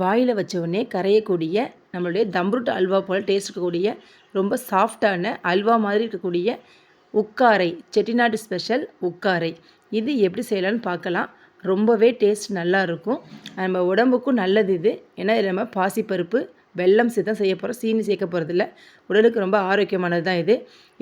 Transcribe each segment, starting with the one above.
வாயில் வச்ச உடனே கரையக்கூடிய நம்மளுடைய தம்ருட் அல்வா போல் டேஸ்ட் இருக்கக்கூடிய ரொம்ப சாஃப்டான அல்வா மாதிரி இருக்கக்கூடிய உக்காரை செட்டிநாடு ஸ்பெஷல் உக்காரை. இது எப்படி செய்யலான்னு பார்க்கலாம். ரொம்பவே டேஸ்ட் நல்லா இருக்கும். நம்ம உடம்புக்கும் நல்லது இது. ஏன்னா இதில் நம்ம பாசிப்பருப்பு வெல்லம் சேர்த்து தான் செய்ய போகிறோம் சீனி சேர்க்க போகிறதில்ல உடலுக்கு ரொம்ப ஆரோக்கியமானது தான் இது.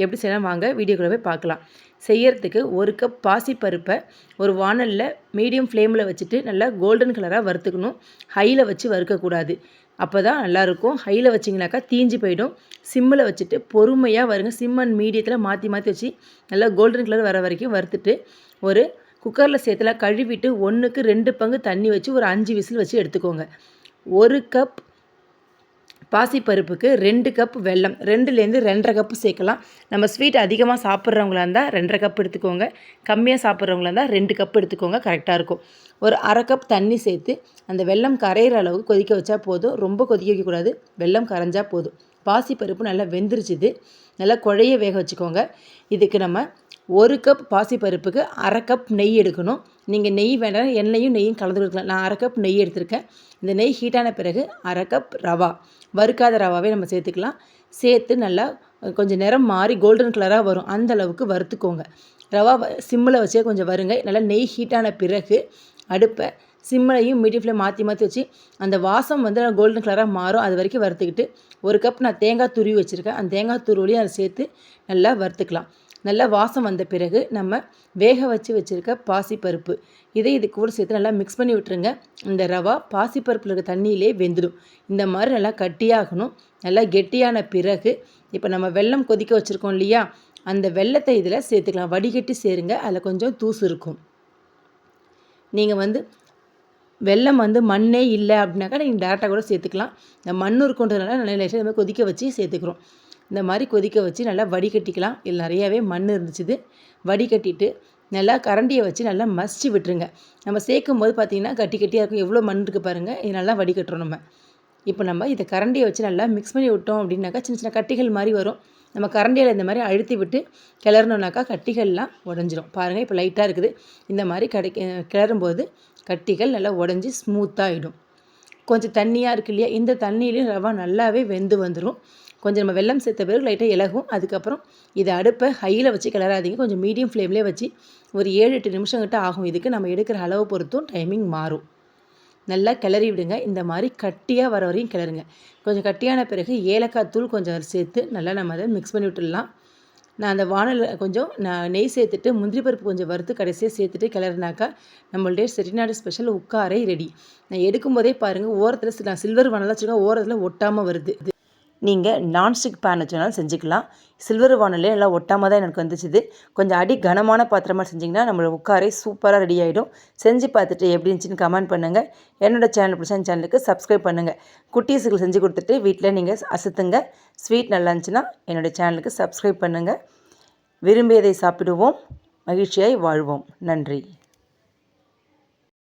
எப்படி செய்யலாம் வாங்க வீடியோக்குள்ளே போய் பார்க்கலாம். செய்யறதுக்கு ஒரு கப் பாசிப்பருப்பை ஒரு வானலில் மீடியம் ஃப்ளேமில் வச்சுட்டு நல்லா கோல்டன் கலராக வறுத்துக்கணும். ஹையில் வச்சு வறுக்கக்கூடாது. அப்போ தான் நல்லாயிருக்கும் ஹையில் வச்சிங்கனாக்கா தீஞ்சு போயிடும். சிம்மில் வச்சுட்டு பொறுமையாக வருங்க. சிம் அண்ட் மீடியத்தில் மாற்றி மாற்றி வச்சு நல்லா கோல்டன் கலர் வர வரைக்கும் வறுத்துட்டு ஒரு குக்கரில் சேர்த்துல கழுவிட்டு ஒன்றுக்கு ரெண்டு பங்கு தண்ணி வச்சு ஒரு அஞ்சு விசில் வச்சு எடுத்துக்கோங்க. ஒரு கப் பாசிப்பருப்புக்கு ரெண்டு கப் வெல்லம் ரெண்டுலேருந்து ரெண்டரை கப்பு சேர்க்கலாம். நம்ம ஸ்வீட் அதிகமாக சாப்பிட்றவங்களா இருந்தால் ரெண்டரை கப் எடுத்துக்கோங்க. கம்மியாக சாப்பிட்றவங்களா இருந்தால் ரெண்டு கப் எடுத்துக்கோங்க கரெக்டாக இருக்கும். ஒரு அரை கப் தண்ணி சேர்த்து அந்த வெல்லம் கரையிற அளவுக்கு கொதிக்க வச்சா போதும். ரொம்ப கொதிக்க வைக்கக்கூடாது. வெல்லம் கரைஞ்சால் போதும். பாசிப்பருப்பு நல்லா வெந்துருச்சுது. நல்லா குழைய வேக வச்சுக்கோங்க. இதுக்கு நம்ம ஒரு கப் பாசிப்பருப்புக்கு அரை கப் நெய் எடுக்கணும். நீங்கள் நெய் வேண்டாம் எண்ணெயும் நெய்யும் கலந்து கொடுக்கலாம். நான் அரை கப் நெய் எடுத்திருக்கேன். இந்த நெய் ஹீட்டான பிறகு அரை கப் ரவா. வறுக்காத ரவாவே நம்ம சேர்த்துக்கலாம். சேர்த்து நல்லா கொஞ்சம் நிறம் மாறி கோல்டன் கலராக வரும். அந்த அளவுக்கு வறுத்துக்கோங்க. ரவா சிம்மில் வச்சே கொஞ்சம் வருங்க. நல்லா நெய் ஹீட்டான பிறகு அடுப்பை சிம்மிலையும் மீடியம் ஃப்ளேம் மாற்றி மாற்றி வச்சு அந்த வாசம் வந்து கோல்டன் கலராக மாறும். அது வரைக்கும் வறுத்துக்கிட்டு ஒரு கப் நான் தேங்காய் துருவி வச்சுருக்கேன். அந்த தேங்காய் துருவிலையும் அதை சேர்த்து நல்லா வறுத்துக்கலாம். நல்லா வாசம் வந்த பிறகு நம்ம வேக வச்சு வச்சுருக்க பாசிப்பருப்பு. இதை இது கூட சேர்த்து நல்லா மிக்ஸ் பண்ணி விட்டுருங்க. இந்த ரவா பாசிப்பருப்பில் இருக்க தண்ணியிலே வெந்துடும். இந்த மாதிரி நல்லா கட்டியாகணும். நல்லா கெட்டியான பிறகு இப்போ நம்ம வெள்ளம் கொதிக்க வச்சுருக்கோம் இல்லையா? அந்த வெள்ளத்தை இதில் சேர்த்துக்கலாம். வடிகட்டி சேருங்க. அதில் கொஞ்சம் தூசு இருக்கும். நீங்கள் வந்து வெள்ளம் வந்து மண்ணே இல்லை அப்படின்னாக்கா நீங்கள் டேரெக்டாக கூட சேர்த்துக்கலாம். இந்த மண் இருக்குன்றதுனால நல்லா லைட்டாக கொதிக்க வச்சு சேர்த்துக்கிறோம். இந்த மாதிரி கொதிக்க வச்சு நல்லா வடிகட்டிக்கலாம். இதில் நிறையாவே மண் இருந்துச்சுது. வடிகட்டிட்டு நல்லா கரண்டியை வச்சு நல்லா மசிச்சு விட்டுருங்க. நம்ம சேர்க்கும் போது பார்த்திங்கன்னா கட்டி கட்டியாக இருக்கும். எவ்வளோ மண் இருக்குது பாருங்கள் இது நல்லா வடிகட்டுறோம் நம்ம. இப்போ நம்ம இதை கரண்டியை வச்சு நல்லா மிக்ஸ் பண்ணி விட்டோம் அப்படின்னாக்கா சின்ன சின்ன கட்டிகள் மாதிரி வரும். நம்ம கரண்டியில் இந்த மாதிரி அழுத்தி விட்டு கிளறணுனாக்கா கட்டிகள்லாம் உடஞ்சிரும். பாருங்கள் இப்போ லைட்டாக இருக்குது. இந்த மாதிரி கடை கிளறும்போது கட்டிகள் நல்லா உடஞ்சி ஸ்மூத்தாகிடும் கொஞ்சம் தண்ணியாக இருக்கு இல்லையா? இந்த தண்ணியிலையும் ரவா நல்லாவே வெந்து வந்துடும் கொஞ்சம் நம்ம வெள்ளம் சேர்த்த பிறகு லைட்டாக இலகும். அதுக்கப்புறம் இதை அடுப்பை ஹையில் வச்சு கிளறாதீங்க. கொஞ்சம் மீடியம் ஃப்ளேம்லேயே வச்சு ஒரு ஏழு எட்டு நிமிஷம் கிட்ட ஆகும். இதுக்கு நம்ம எடுக்கிற அளவு பொறுத்தும் டைமிங் மாறும். நல்லா கிளறி விடுங்க. இந்த மாதிரி கட்டியாக வர வரையும் கிளறுங்க. கொஞ்சம் கட்டியான பிறகு ஏலக்காய் தூள் கொஞ்சம் சேர்த்து நல்லா நம்ம அதை மிக்ஸ் பண்ணி விட்டுடலாம். நான் அந்த வானலில் கொஞ்சம் நான் நெய் சேர்த்துட்டு முந்திரி பருப்பு கொஞ்சம் வறுத்து கடைசியாக சேர்த்துட்டு கிளறினாக்கா நம்மளுடைய செட்டிநாடு ஸ்பெஷல் உட்காரை ரெடி நான் எடுக்கும்போதே பாருங்கள் ஓரத்தில் நான் சில்வர் வானலாக வச்சுருக்கேன் ஓரத்தில் ஒட்டாமல் வருது. நீங்கள் நான்ஸ்டிக் பேன் வச்சுனாலும் செஞ்சுக்கலாம். சில்வர் வானிலே நல்லா ஒட்டாமல் தான் எனக்கு வந்துச்சுது. கொஞ்சம் அடி கனமான பாத்திரமாக செஞ்சிங்கன்னா நம்மளோட உட்காரே சூப்பராக ரெடி ஆகிடும் செஞ்சு பார்த்துட்டு எப்படி இருந்துச்சுன்னு கமெண்ட் பண்ணுங்கள் என்னோடய சேனல் பிடிச்ச சேனலுக்கு சப்ஸ்கிரைப் பண்ணுங்கள் குட்டீஸுக்கு செஞ்சு கொடுத்துட்டு வீட்டில் நீங்கள் அசுத்துங்க. ஸ்வீட் நல்லா இருந்துச்சுன்னா என்னோடய சேனலுக்கு சப்ஸ்கிரைப் பண்ணுங்கள் விரும்பியதை சாப்பிடுவோம். மகிழ்ச்சியாய் வாழ்வோம். நன்றி.